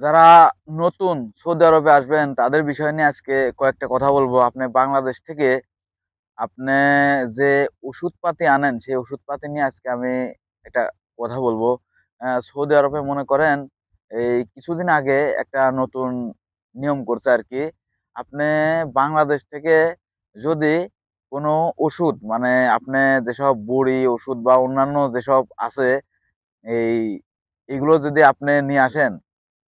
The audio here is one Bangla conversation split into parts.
যারা নতুন সৌদি আরবে আসবেন, তাদের বিষয় নিয়ে আজকে কয়েকটা কথা বলব। আপনি বাংলাদেশ থেকে আপনি যে ওষুধপাতি আনেন, সেই ওষুধপাতি নিয়ে আজকে আমি একটা কথা বলব। সৌদি আরবে মনে করেন, এই কিছুদিন আগে একটা নতুন নিয়ম করছে আর কি আপনি বাংলাদেশ থেকে যদি কোনো ওষুধ মানে আপনি যেসব বড়ি ওষুধ বা অন্যান্য যেসব আছে, এই, এগুলো যদি আপনি নিয়ে আসেন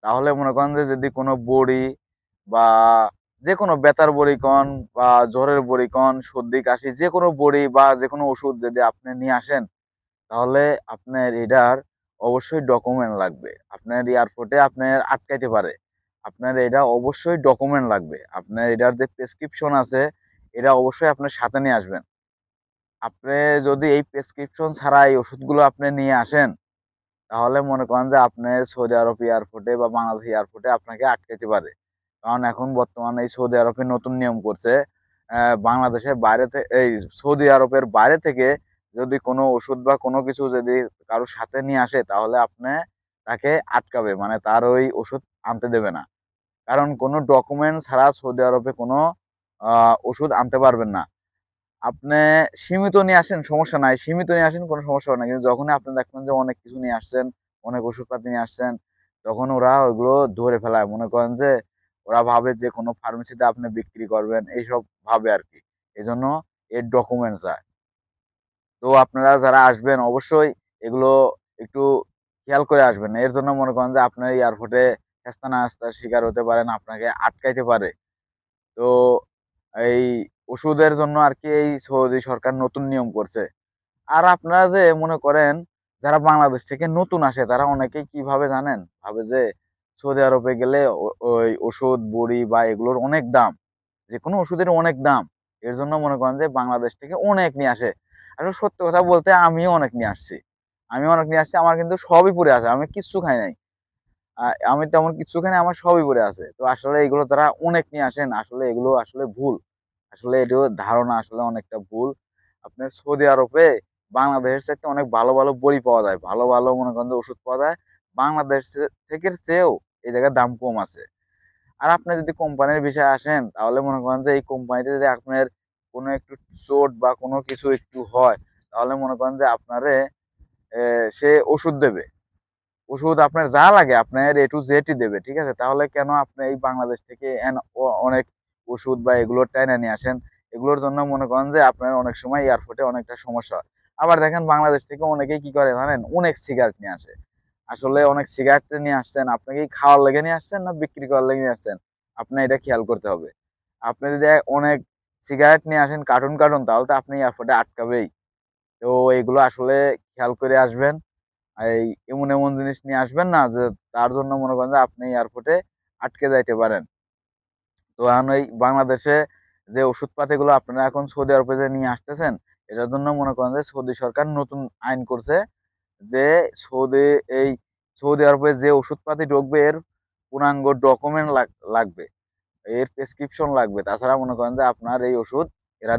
তাহলে মনে করেন যে যদি কোনো বড়ি বা যে কোনো বেতার বড়ি কন বা জ্বরের বড়ি কন, সর্দি, কাশি যে কোনো বড়ি বা যে কোনো ওষুধ যদি আপনি নিয়ে আসেন, তাহলে আপনার এটার অবশ্যই ডকুমেন্ট লাগবে। আপনার এয়ারপোর্টে আপনার আটকাইতে পারে। আপনার এটা অবশ্যই ডকুমেন্ট লাগবে। আপনার এটার যে প্রেসক্রিপশন আছে, এটা অবশ্যই আপনার সাথে নিয়ে আসবেন। আপনি যদি এই প্রেসক্রিপশন ছাড়া এই ওষুধগুলো আপনি নিয়ে আসেন তাহলে মনে করেন যে আপনার সৌদি আরব এয়ারপোর্টে বা বাংলাদেশ এয়ারপোর্টে আপনাকে আটকাতে পারে। কারণ এখন বর্তমানে এই সৌদি আরবে নতুন নিয়ম করছে বাংলাদেশের বাইরে থেকে এই সৌদি আরবের বাইরে থেকে যদি কোনো ওষুধ বা কোনো কিছু যদি কারোর সাথে নিয়ে আসে, তাহলে আপনি তাকে আটকাবে মানে তার ওই ওষুধ আনতে দেবে না। কারণ কোনো ডকুমেন্ট ছাড়া সৌদি আরবে কোনো ওষুধ আনতে পারবেন না। আপনি সীমিত নিয়ে আসেন, সমস্যা নাই। সীমিত নিয়ে আসেন, কোনো সমস্যা হবে না। কিন্তু যখনই আপনি দেখবেন যে অনেক কিছু নিয়ে আসছেন, অনেক ওষুধপাতি নিয়ে আসছেন, তখন ওরা ওইগুলো ধরে ফেলায়। মনে করেন যে ওরা ভাবে যে কোনো ফার্মেসিতে আপনি বিক্রি করবেন, এইসব ভাবে আর কি। এই জন্য এর ডকুমেন্টস চায় তো আপনারা যারা আসবেন, অবশ্যই এগুলো একটু খেয়াল করে আসবেন। এর জন্য মনে করেন যে আপনার এয়ারপোর্টে হেস্তা নাস্তার শিকার হতে পারেন, আপনাকে আটকাইতে পারে। তো এই ওষুধের জন্য আর কি এই সৌদি সরকার নতুন নিয়ম করছে। আর আপনারা যে মনে করেন, যারা বাংলাদেশ থেকে নতুন আসে, তারা অনেকে কীভাবে জানেন? ভাবে যে সৌদি আরবে গেলে ওই ওষুধ, বড়ি বা এগুলোর অনেক দাম। যে কোনো ওষুধের অনেক দাম। এর জন্য মনে করেন যে বাংলাদেশ থেকে অনেক নিয়ে আসে। আসলে সত্য কথা বলতে আমিও অনেক নিয়ে আসছি। আমি অনেক নিয়ে আসছি, আমার কিন্তু সবই পড়ে আছে, আমি কিচ্ছু খাই নাই। আমি তেমন কিছু খাই আমার সবই পড়ে আছে। তো আসলে এগুলো যারা অনেক নিয়ে আসেন, আসলে এগুলো আসলে ভুল। আসলে এটিও ধারণা আসলে অনেকটা ভুল। আপনার সৌদি আরবে বাংলাদেশের চাইতে অনেক ভালো ভালো বড়ি পাওয়া যায়। ভালো ভালো মনে করেন ওষুধ পাওয়া যায়। বাংলাদেশ থেকে চেয়েও এই জায়গায় দাম কম আছে। আর আপনি যদি কোম্পানির বিষয়ে আসেন, তাহলে মনে করেন যে এই কোম্পানিতে যদি আপনার কোনো একটু চোট বা কোনো কিছু একটু হয়, তাহলে মনে করেন যে আপনারে সে ওষুধ দেবে। ওষুধ আপনার যা লাগে আপনার এ টু জেডই দেবে, ঠিক আছে? তাহলে কেন আপনি এই বাংলাদেশ থেকে অনেক ওষুধ বা এগুলোর টেনে নিয়ে আসেন, এগুলোর জন্য মনে করেন যে আপনার অনেক সময় এয়ারপোর্টে অনেকটা সমস্যা হয়। আবার দেখেন বাংলাদেশ থেকে অনেকেই কি করে জানেন? অনেক সিগারেট নিয়ে আসে। আসলে অনেক সিগারেট নিয়ে আসছেন, আপনি কি খাওয়ার লেগে নিয়ে আসছেন না বিক্রি করার লেগে নিয়ে আসছেন? আপনি এটা খেয়াল করতে হবে। আপনি যদি অনেক সিগারেট নিয়ে আসেন কার্টুন কার্টুন তাহলে তো আপনি এয়ারপোর্টে আটকাবেই। তো এগুলো আসলে খেয়াল করে আসবেন। এই এমন এমন জিনিস নিয়ে আসবেন না যে তার জন্য মনে করেন যে আপনি এয়ারপোর্টে আটকে যাইতে পারেন। তো এখন এই বাংলাদেশে যে ওষুধপাতিগুলো আপনারা এখন সৌদি আরবে যে নিয়ে আসতেছেন, এটার জন্য মনে করেন যে সৌদি সরকার নতুন আইন করছে যে সৌদি, এই সৌদি আরবে যে ওষুধপাতি ঢুকবে, এর পূর্ণাঙ্গ ডকুমেন্ট লাগবে, এর প্রেসক্রিপশন লাগবে। তাছাড়া মনে করেন যে আপনার এই ওষুধ এরা